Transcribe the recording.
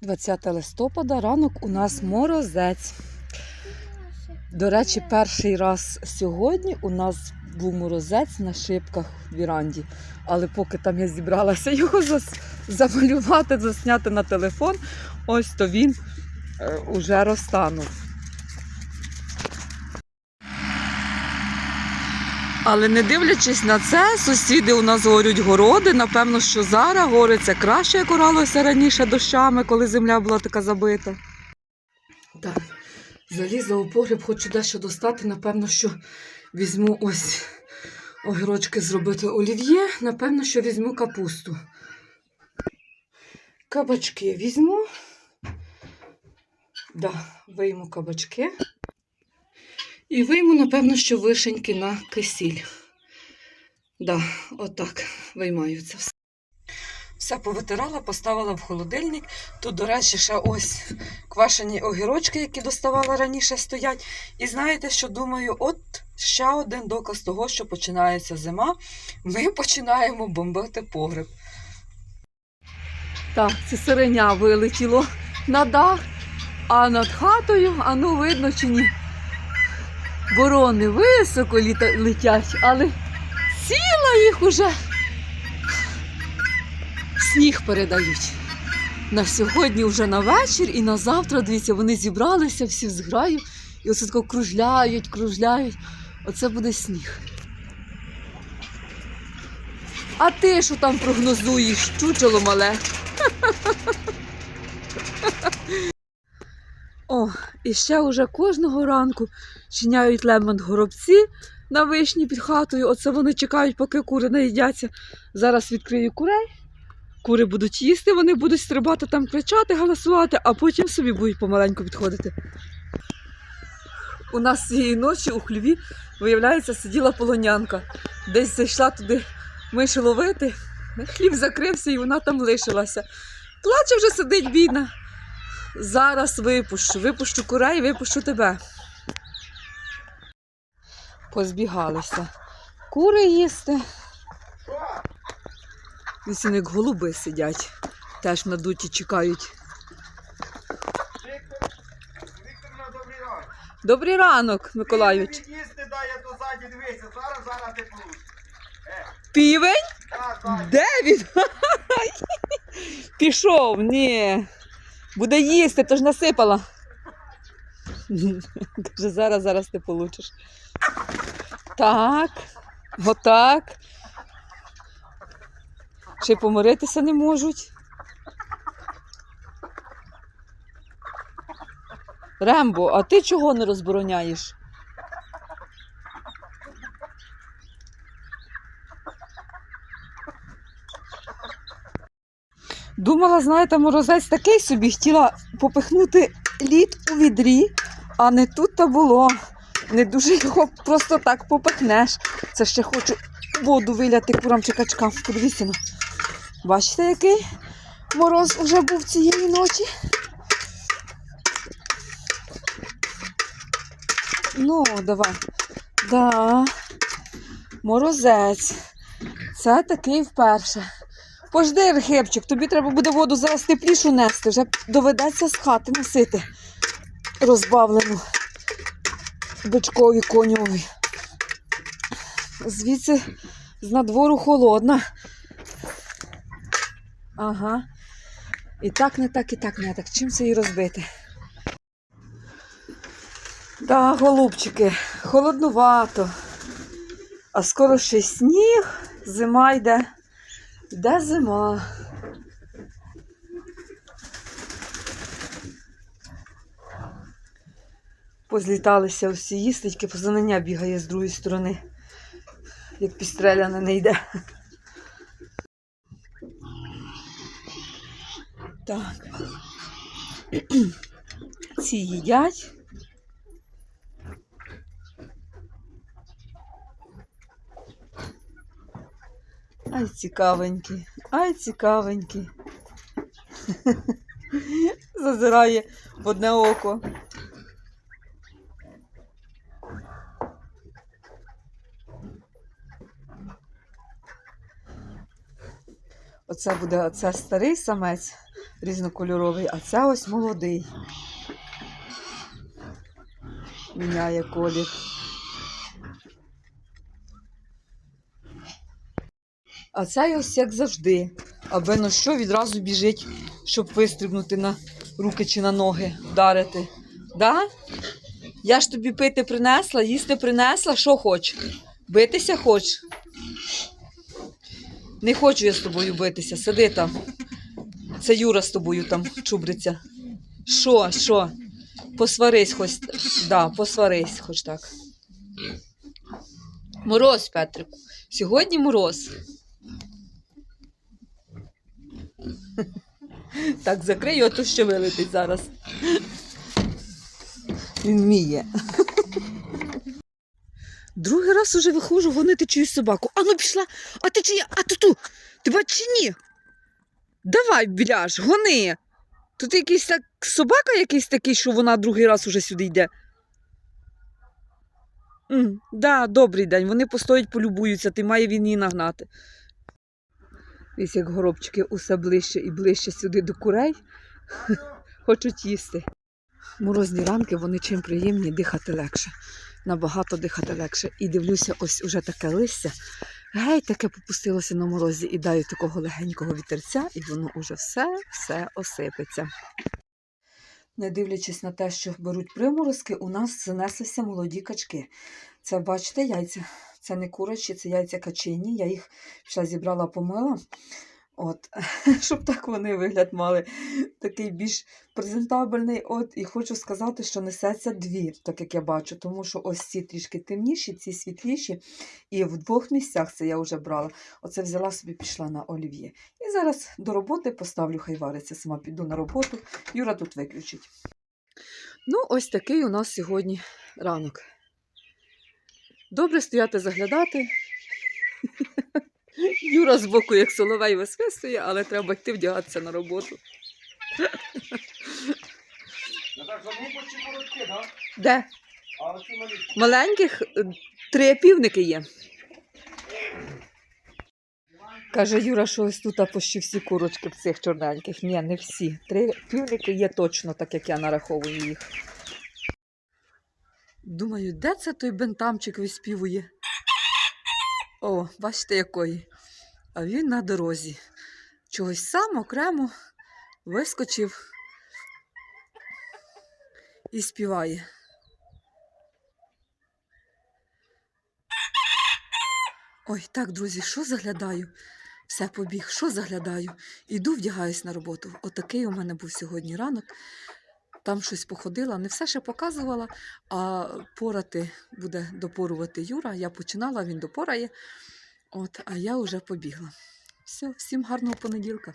20 листопада, ранок у нас морозець. До речі, перший раз сьогодні у нас був морозець на шибках в віранді. Але поки там я зібралася його замалювати, засняти на телефон, ось то він е, уже розтанув. Але не дивлячись на це, сусіди у нас горють городи. Напевно, що зараз гориться краще, як оралося раніше дощами, коли земля була така забита. Так, залізла у погріб, хочу дещо достати. Напевно, що візьму ось огірочки зробити олів'є. Напевно, що візьму капусту. Кабачки візьму. Да, вийму кабачки. І вийму, напевно, що вишеньки на кисіль. Да, отак виймаю це все. Все повитирала, поставила в холодильник. Тут, до речі, ще ось квашені огірочки, які доставала раніше, стоять. І знаєте, що думаю, от ще один доказ того, що починається зима. Ми починаємо бомбити погреб. Так, це сиреня вилетіло на дах, а над хатою, а ну видно чи ні. Ворони високо літа, летять, але сіла їх уже. Сніг передають. На сьогодні вже на вечір і на завтра, дивіться, вони зібралися всі в зграю і оце тако кружляють, кружляють. Оце буде сніг. А ти що там прогнозуєш, чучело мале? О, і ще уже кожного ранку чиняють лемон горобці на вишні під хатою. Оце вони чекають, поки кури наїдяться. Зараз відкрию курей. Кури будуть їсти, вони будуть стрибати там, кричати, галасувати, а потім собі будуть помаленьку відходити. У нас цієї ночі у хліві, виявляється, сиділа полонянка. Десь зайшла туди миші ловити, хлів закрився і вона там лишилася. Плаче вже сидить бідна. Зараз випущу, випущу курей, випущу тебе. Позбігалися. Кури їсти. Вісім як голуби сидять. Теж надуті чекають. Добрий ранок. Ти. Е, Півень? Де він? Пішов, ні. Буде їсти, то ж насипала. Каже, зараз, зараз ти получиш. Так, отак. Ще й помиритися не можуть. Рембо, а ти чого не розбороняєш? Думала, знаєте, морозець такий собі, хотіла попихнути лід у відрі, а не тут то було. Не дуже його просто так попихнеш. Це ще хочу воду виляти курам чи качкам. Подивіться. ну. Бачите, який мороз уже був цієї ночі? Ну, давай. Да. Морозець. Це такий вперше. Пожди, Рхепчик, тобі треба буде воду зараз теплішу нести. Вже доведеться з хати носити розбавлену бичкові коньові. Звідси з надвору холодна. Ага. І так не так, і так не так. Чим це її розбити? Да, голубчики, холоднувато. А скоро ще сніг, зима йде. Де зима? Позліталися всі їсти, тільки позанення бігає з другої сторони, як підстреляне не йде. Так. Ці їдять. Ай, цікавенькі, ай, цікавенькі. Зазирає в одне око. Оце буде оце старий самець, різнокольоровий, а це ось молодий. Міняє колір. А цей ось як завжди. Аби на що відразу біжить, щоб вистрибнути на руки чи на ноги, вдарити. Да? Я ж тобі пити принесла, їсти принесла, що хоч? Битися хоч? Не хочу я з тобою битися, сиди там. Це Юра з тобою там чубриться. Що, що? Посварись хоч. Да, посварись хоч так. Мороз, Петрику. Сьогодні мороз. Так, закрий, а то ще вилетить зараз. Він вміє. Другий раз уже виходжу гонити чиюсь собаку. А ну пішла, а ти чия, а ти бачиш чи ні? Давай, біляш, гони. Тут якийсь так собака якийсь такий, що вона другий раз уже сюди йде. М, да, добрий день. Вони постоять, полюбуються, ти має він її нагнати. Ось як горобчики усе ближче і ближче сюди до курей. Хочуть їсти. Морозні ранки, вони чим приємні, дихати легше. Набагато дихати легше. І дивлюся, ось уже таке листя. Гей, таке попустилося на морозі і даю такого легенького вітерця, і воно уже все, все осипеться. Не дивлячись на те, що беруть приморозки, у нас занеслися молоді качки. Це, бачите, яйця. Це не курячі, це яйця качині. Я їх ще зібрала, помила. От, щоб так вони вигляд мали такий більш презентабельний. От, і хочу сказати, що несеться дві, так як я бачу, тому що ось ці трішки темніші, ці світліші. І в двох місцях це я вже брала. Оце взяла собі, пішла на олів'є. І зараз до роботи поставлю, хай вариться, сама піду на роботу. Юра тут виключить. Ну, ось такий у нас сьогодні ранок. Добре стояти заглядати. Юра збоку, як соловей висвистує, але треба йти вдягатися на роботу. Де? Маленьких е, три півники є. Каже Юра, що ось тут почти всі курочки в цих чорненьких. Ні, не всі. Три півники є точно, так як я нараховую їх. Думаю, де це той бентамчик виспівує? О, бачите, якої. А він на дорозі. Чогось сам окремо вискочив і співає. Ой, так, друзі, що заглядаю? Все побіг, що заглядаю? Іду, вдягаюсь на роботу. Отакий у мене був сьогодні ранок. Там щось походила, не все ще показувала, а порати буде допорувати Юра. Я починала, він допорає. От, а я вже побігла. Все, всім гарного понеділка.